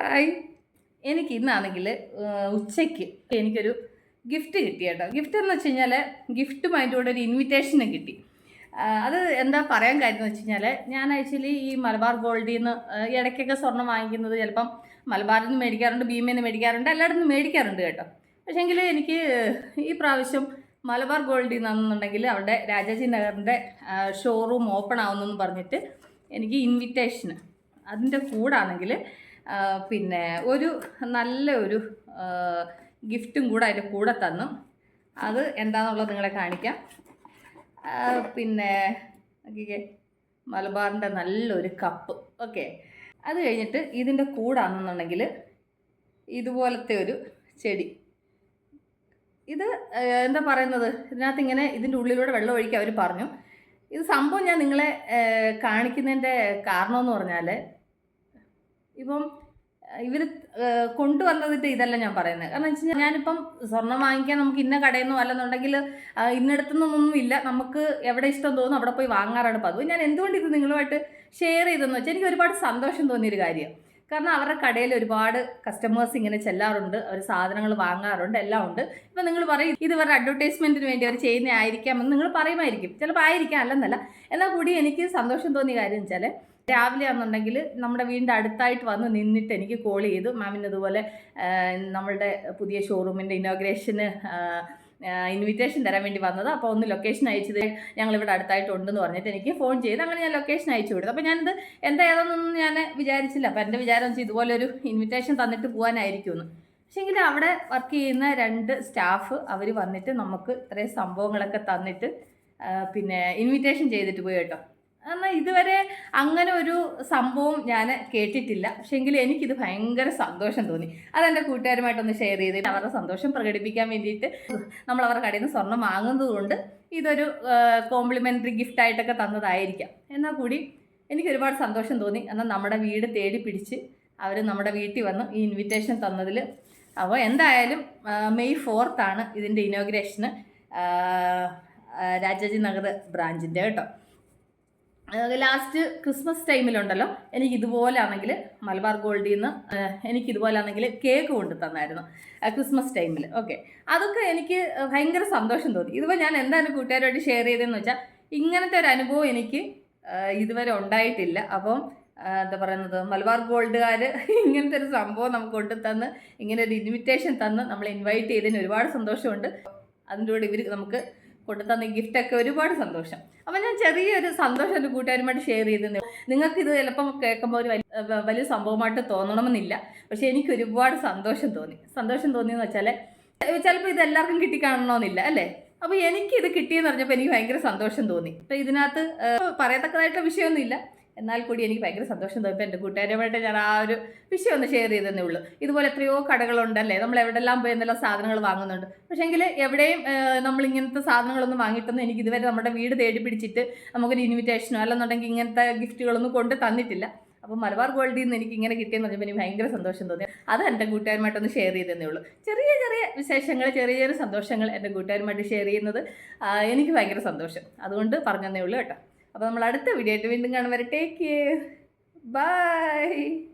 Hi. എനിക്ക് ഇന്നാണെങ്കിൽ ഉച്ചയ്ക്ക് എനിക്കൊരു ഗിഫ്റ്റ് കിട്ടി കേട്ടോ. ഗിഫ്റ്റ് എന്ന് വെച്ച് കഴിഞ്ഞാൽ ഗിഫ്റ്റും അതിന്റെ കൂടെ ഒരു ഇൻവിറ്റേഷനും കിട്ടി. അത് എന്താ പറയാൻ കാര്യം എന്ന് വെച്ച് കഴിഞ്ഞാൽ ഞാൻ ആക്ച്വലി ഈ മലബാർ ഗോൾഡിൽ നിന്ന് ഇടയ്ക്കൊക്കെ സ്വർണം വാങ്ങിക്കുന്നത് ചിലപ്പം മലബാറിൽ നിന്ന് മേടിക്കാറുണ്ട് ഭീമയിൽ നിന്ന് മേടിക്കാറുണ്ട് എല്ലായിടത്തും നിന്ന് മേടിക്കാറുണ്ട് കേട്ടോ. പക്ഷേങ്കിൽ എനിക്ക് ഈ പ്രാവശ്യം മലബാർ ഗോൾഡിൽ നിന്നാണെന്നുണ്ടെങ്കിൽ അവിടെ രാജാജി നഗറിന്റെ ഷോറൂം ഓപ്പൺ ആവുന്നെന്ന് പറഞ്ഞിട്ട് എനിക്ക് ഇൻവിറ്റേഷന് അതിന്റെ കൂടാണെങ്കിൽ പിന്നെ ഒരു നല്ല ഒരു ഗിഫ്റ്റും കൂടെ അതിന്റെ കൂടെ തന്നു. അത് എന്താണെന്നുള്ളത് നിങ്ങളെ കാണിക്കാം. പിന്നെ മലബാറിന്റെ നല്ലൊരു കപ്പ്. ഓക്കെ. അത് കഴിഞ്ഞിട്ട് ഇതിന്റെ കൂടാണെന്നുണ്ടെങ്കിൽ ഇതുപോലത്തെ ഒരു ചെടി. ഇത് എന്താ പറയുന്നത്? ഇതിനകത്ത് ഇങ്ങനെ ഇതിന്റെ ഉള്ളിലൂടെ വെള്ളം ഒഴിക്കാൻ അവർ പറഞ്ഞു. ഇത് സംഭവം ഞാൻ നിങ്ങളെ കാണിക്കുന്നതിന്റെ കാരണമെന്ന് പറഞ്ഞാൽ ഇപ്പം ഇവർ കൊണ്ടുവന്നതിട്ട് ഇതല്ല ഞാൻ പറയുന്നത്. കാരണം വെച്ച് കഴിഞ്ഞാൽ ഞാനിപ്പം സ്വർണം വാങ്ങിക്കാൻ നമുക്ക് ഇന്ന കടയിൽ നിന്നോ അല്ലെന്നുണ്ടെങ്കിൽ ഇന്നടത്തു നിന്നൊന്നും ഇല്ല. നമുക്ക് എവിടെ ഇഷ്ടം തോന്നും അവിടെ പോയി വാങ്ങാറാണ് പതിവ്. ഞാൻ എന്തുകൊണ്ട് ഇത് നിങ്ങളുമായിട്ട് ഷെയർ ചെയ്തെന്ന് വെച്ചാൽ എനിക്ക് ഒരുപാട് സന്തോഷം തോന്നിയൊരു കാര്യം. കാരണം അവരുടെ കടയിൽ ഒരുപാട് കസ്റ്റമേഴ്സ് ഇങ്ങനെ ചെല്ലാറുണ്ട്. അവർ സാധനങ്ങൾ വാങ്ങാറുണ്ട്. എല്ലാം ഉണ്ട്. ഇപ്പം നിങ്ങൾ പറയും ഇത് ഇവരുടെ അഡ്വർടൈസ്മെന്റിന് വേണ്ടി അവർ ചെയ്യുന്ന ആയിരിക്കാമെന്ന് നിങ്ങൾ പറയുമായിരിക്കും. ചിലപ്പോൾ ആയിരിക്കാം അല്ലെന്നല്ല. എന്നാൽ കൂടി എനിക്ക് സന്തോഷം തോന്നിയ കാര്യം വെച്ചാൽ രാവിലെ ആണെന്നുണ്ടെങ്കിൽ നമ്മുടെ വീടിന്റെ അടുത്തായിട്ട് വന്ന് നിന്നിട്ട് എനിക്ക് കോൾ ചെയ്തു. മാമിന് ഇതുപോലെ നമ്മളുടെ പുതിയ ഷോറൂമിന്റെ ഇനോഗ്രേഷന് ഇൻവിറ്റേഷൻ തരാൻ വേണ്ടി വന്നത്. അപ്പോൾ ഒന്ന് ലൊക്കേഷൻ അയച്ചത് ഞങ്ങളിവിടെ അടുത്തായിട്ടുണ്ടെന്ന് പറഞ്ഞിട്ട് എനിക്ക് ഫോൺ ചെയ്ത്. അങ്ങനെ ഞാൻ ലൊക്കേഷൻ അയച്ചു കൊടുത്തു. അപ്പോൾ ഞാനിത് എന്താ ഏതാണെന്നൊന്നും ഞാൻ വിചാരിച്ചില്ല. അപ്പോൾ എന്റെ വിചാരം വെച്ചാൽ ഇതുപോലൊരു ഇൻവിറ്റേഷൻ തന്നിട്ട് പോകാനായിരിക്കും പോകാനായിരിക്കുമെന്ന് പക്ഷേങ്കിൽ അവിടെ വർക്ക് ചെയ്യുന്ന രണ്ട് സ്റ്റാഫ് അവർ വന്നിട്ട് നമുക്ക് ഇത്രയും സംഭവങ്ങളൊക്കെ തന്നിട്ട് പിന്നെ ഇൻവിറ്റേഷൻ ചെയ്തിട്ട് പോയി കേട്ടോ. എന്നാൽ ഇതുവരെ അങ്ങനെ ഒരു സംഭവം ഞാൻ കേട്ടിട്ടില്ല. പക്ഷേങ്കിൽ എനിക്കിത് ഭയങ്കര സന്തോഷം തോന്നി. അതെന്റെ കൂട്ടുകാരുമായിട്ടൊന്ന് ഷെയർ ചെയ്തിട്ട് അവരുടെ സന്തോഷം പ്രകടിപ്പിക്കാൻ വേണ്ടിയിട്ട് നമ്മൾ അവരുടെ കടയിൽ നിന്ന് സ്വർണം വാങ്ങുന്നതുകൊണ്ട് ഇതൊരു കോംപ്ലിമെന്ററി ഗിഫ്റ്റായിട്ടൊക്കെ തന്നതായിരിക്കാം. എന്നാൽ കൂടി എനിക്ക് ഒരുപാട് സന്തോഷം തോന്നി. എന്നാൽ നമ്മുടെ വീട് തേടി പിടിച്ച് അവർ നമ്മുടെ വീട്ടിൽ വന്ന് ഈ ഇൻവിറ്റേഷൻ തന്നതിൽ അപ്പോൾ എന്തായാലും മെയ് ഫോർത്താണ് ഇതിന്റെ ഇനോഗ്രേഷന് രാജാജി നഗർ ബ്രാഞ്ചിന്റെ കേട്ടോ. ലാസ്റ്റ് ക്രിസ്മസ് ടൈമിലുണ്ടല്ലോ എനിക്ക് ഇതുപോലാണെങ്കിൽ മലബാർ ഗോൾഡിൽ നിന്ന് എനിക്ക് ഇതുപോലാണെങ്കിൽ കേക്ക് കൊണ്ട് തന്നായിരുന്നു ക്രിസ്മസ് ടൈമിൽ ഓക്കെ അതൊക്കെ എനിക്ക് ഭയങ്കര സന്തോഷം തോന്നി. ഇതുപോലെ ഞാൻ എന്താണ് കൂട്ടുകാരുമായിട്ട് ഷെയർ ചെയ്തതെന്ന് വെച്ചാൽ ഇങ്ങനത്തെ ഒരു അനുഭവം എനിക്ക് ഇതുവരെ ഉണ്ടായിട്ടില്ല. അപ്പം എന്താ പറയുന്നത് മലബാർ ഗോൾഡുകാർ ഇങ്ങനത്തെ ഒരു സംഭവം നമുക്ക് കൊണ്ട് തന്ന് ഇങ്ങനെ ഒരു ഇൻവിറ്റേഷൻ തന്ന് നമ്മളെ ഇൻവൈറ്റ് ചെയ്തതിന് ഒരുപാട് സന്തോഷമുണ്ട്. അതിന്റെ കൂടെ ഇവർ നമുക്ക് കൊണ്ടു തന്ന ഗിഫ്റ്റൊക്കെ ഒരുപാട് സന്തോഷം. അപ്പം ഞാൻ ചെറിയൊരു സന്തോഷം എന്റെ കൂട്ടുകാരുമായിട്ട് ഷെയർ ചെയ്തെന്ന് നിങ്ങൾക്ക് ഇത് ചിലപ്പം കേൾക്കുമ്പോൾ ഒരു വലിയ സംഭവമായിട്ട് തോന്നണമെന്നില്ല. പക്ഷേ എനിക്ക് ഒരുപാട് സന്തോഷം തോന്നി. സന്തോഷം തോന്നിയെന്ന് വെച്ചാൽ ചിലപ്പോൾ ഇത് എല്ലാവർക്കും കിട്ടിക്കാണണമെന്നില്ല അല്ലേ? അപ്പോൾ എനിക്ക് ഇത് കിട്ടിയെന്ന് പറഞ്ഞപ്പോൾ എനിക്ക് ഭയങ്കര സന്തോഷം തോന്നി. അപ്പോൾ ഇതിനകത്ത് പറയത്തക്കതായിട്ടുള്ള വിഷയമൊന്നുമില്ല. എന്നാൽ കൂടി എനിക്ക് ഭയങ്കര സന്തോഷം തോന്നിപ്പോൾ എന്റെ കൂട്ടുകാരുമായിട്ട് ഞാൻ ആ ഒരു വിഷയം ഒന്ന് ഷെയർ ചെയ്തതേ ഉള്ളൂ. ഇതുപോലെ എത്രയോ കടകളുണ്ടല്ലേ? നമ്മൾ എവിടെല്ലാം പോയി എന്തെല്ലാം സാധനങ്ങൾ വാങ്ങുന്നുണ്ട്. പക്ഷേങ്കിൽ എവിടെയും നമ്മൾ ഇങ്ങനത്തെ സാധനങ്ങളൊന്നും വാങ്ങിയിട്ടൊന്നും എനിക്ക് ഇതുവരെ നമ്മുടെ വീട് തേടി പിടിച്ചിട്ട് നമുക്കൊരു ഇൻവിറ്റേഷനോ അല്ലെന്നുണ്ടെങ്കിൽ ഇങ്ങനത്തെ ഗിഫ്റ്റുകളൊന്നും കൊണ്ട് തന്നിട്ടില്ല. അപ്പോൾ മലബാർ ഗോൾഡിൽ നിന്ന് എനിക്ക് ഇങ്ങനെ കിട്ടിയെന്ന് പറഞ്ഞപ്പോൾ എനിക്ക് ഭയങ്കര സന്തോഷം തോന്നി. അത് എന്റെ കൂട്ടുകാരുമായിട്ടൊന്ന് ഷെയർ ചെയ്തതേ ഉള്ളൂ. ചെറിയ ചെറിയ വിശേഷങ്ങൾ ചെറിയ ചെറിയ സന്തോഷങ്ങൾ എന്റെ കൂട്ടുകാരുമായിട്ട് ഷെയർ ചെയ്യുന്നത് എനിക്ക് ഭയങ്കര സന്തോഷം. അതുകൊണ്ട് പറഞ്ഞതേ ഉള്ളൂ കേട്ടോ. അപ്പോൾ നമ്മൾ അടുത്ത വീഡിയോ ആയിട്ട് വീണ്ടും കാണും വരെ. Take care bye